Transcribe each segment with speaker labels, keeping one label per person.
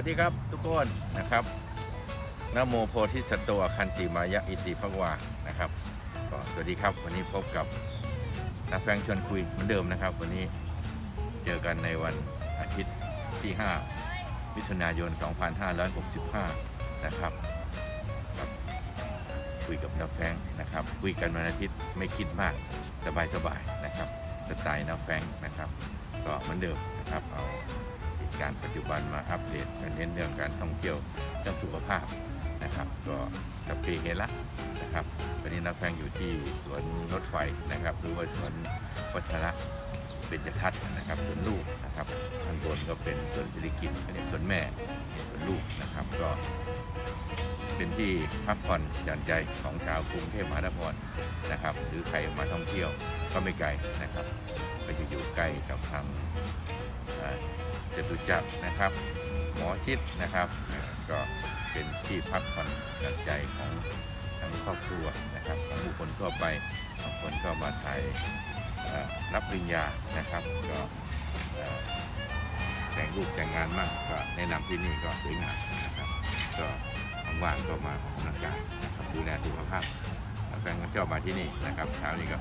Speaker 1: วัสดีครับทุกคนนะครับนโมโพธิสัตโตอคันติมายะอิติภควานะครับก็สวัสดีครับ วันนี้พบกับนักแฟงชวนคุยเหมือนเดิมนะครับ วันนี้เจอกันในวันอาทิตย์ที่ 5 มิถุนายน 2565 นะครับครับคุยกับนักแฟงนะครับ คุยกันวันอาทิตย์ไม่คิดมากสบายๆนะครับสไตล์นักแฟงนะครับ ก็เหมือนเดิมนะครับเอา ตุการณ์ปัจจุบันมาอัปเดตเน้นเรื่องการท่องเที่ยวเรื่องสุขภาพนะครับ ก็สัพเพเฮระนะครับวันนี้นักแฟงอยู่ที่สวนรถไฟนะครับ หรือว่าสวนวัชระเบญจทัศน์นะครับสวนลูกนะครับข้างบนก็เป็นสวนสิริกิตอันนี้สวนแม่สวนลูกนะครับก็เป็นที่พักผ่อนหย่อนใจของชาวกรุงเทพมหานครนะครับ หรือใครมาท่องเที่ยวก็ไม่ไกลนะครับก็จะอยู่ใกล้กับทาง จตุจักรนะครับ หมอชิดนะครับก็เป็นที่พักผ่อนหย่อนใจของทั้งครอบครัวนะครับของบุคคลทั่วไปบางคนก็มาถ่ายรับปริญญานะครับ ก็แต่งรูปแต่งงานมากก็แนะนำที่นี่ก็สวยงามนะครับก็ว่างๆก็มาออกกำลังกายนะครับดูแลสุขภาพแฟนก็ชอบมาที่นี่นะครับเช้านี้ก็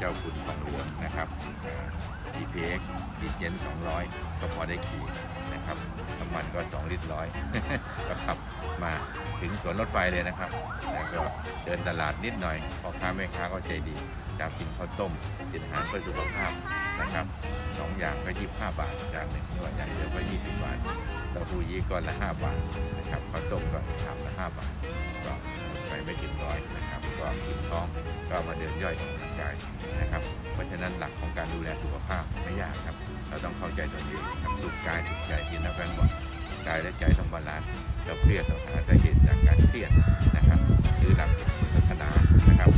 Speaker 1: เจ้าคุณของหลวงนะครับเอ่อ GPX ดีเจน200 ก็พอได้ขี่นะครับน้ำมันก็ 2 ลิตรร้อยก็ขับมาถึงสวนรถไฟเลยนะครับ แล้วก็เดินตลาดนิดหน่อยพ่อค้าแม่ค้าก็ใจดีจามกินข้าวต้มกินอาหารเพื่อสุขภาพนะครับสองอย่างก็25 บาทจานหนึ่งส่วนใหญ่เดียวก็20 บาทเต้าหู้ยี้ก้อนละ 5 บาทนะครับข้าวต้มก็ชามละ 5 บาทก็ ไปไม่ถึงร้อยนะครับก็กินท้องก็มาเดินย่อยออกกำลังกายนะครับ เพราะฉะนั้นหลักของการดูแลสุขภาพไม่ยากครับ เราต้องเข้าใจตัวเองครับสุขกายสุขใจที่นักแฟนบอกกายและใจต้องบาลานซ์เราเครียดเราหาสาเหตุจากการเครียดนะครับ หรือหลักศาสนานะครับ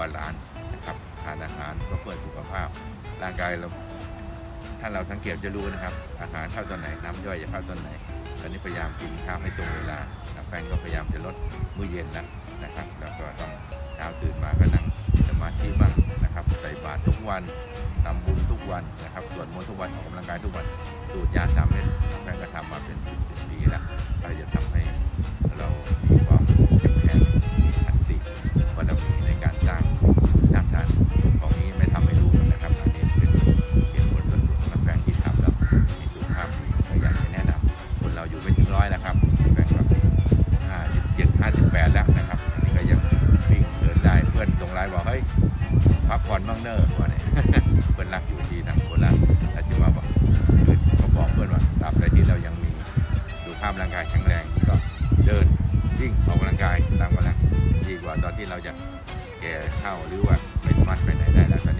Speaker 1: บาลานซ์นะครับทานอาหารก็เพื่อสุขภาพ ร่างกายเราถ้าเราสังเกตจะรู้นะครับ อาหารเข้าตอนไหนน้ำย่อยจะเข้าตอนไหน ตอนนี้พยายามกินข้าวให้ตรงเวลาแฟนก็พยายามจะลดมื้อเย็นแล้วนะครับ แล้วก็ต้องเช้าตื่นมาก็นั่งสมาธิบ้างนะครับใส่บาตรทุกวันทำบุญทุกวันนะครับสวดมนต์ทุกวันออกกำลังกายทุกวัน สูตรยาสามเม็ดแฟนก็ทำมาเป็นสิบสิบปีแล้วก็จะทำให้ พอเนี่ยเพิ่นรักอยู่ดีนะคนรักอาชีวะบอกคือเขาบอกเพื่อนว่าตราบใดที่เรายังมีสุขภาพร่างกายแข็งแรงก็เดินวิ่งออกกำลังกายตามกำลังดีกว่าตอนที่เราจะแก่เข้าหรือว่าไม่สามารถไปไหนได้แล้วตอนนี้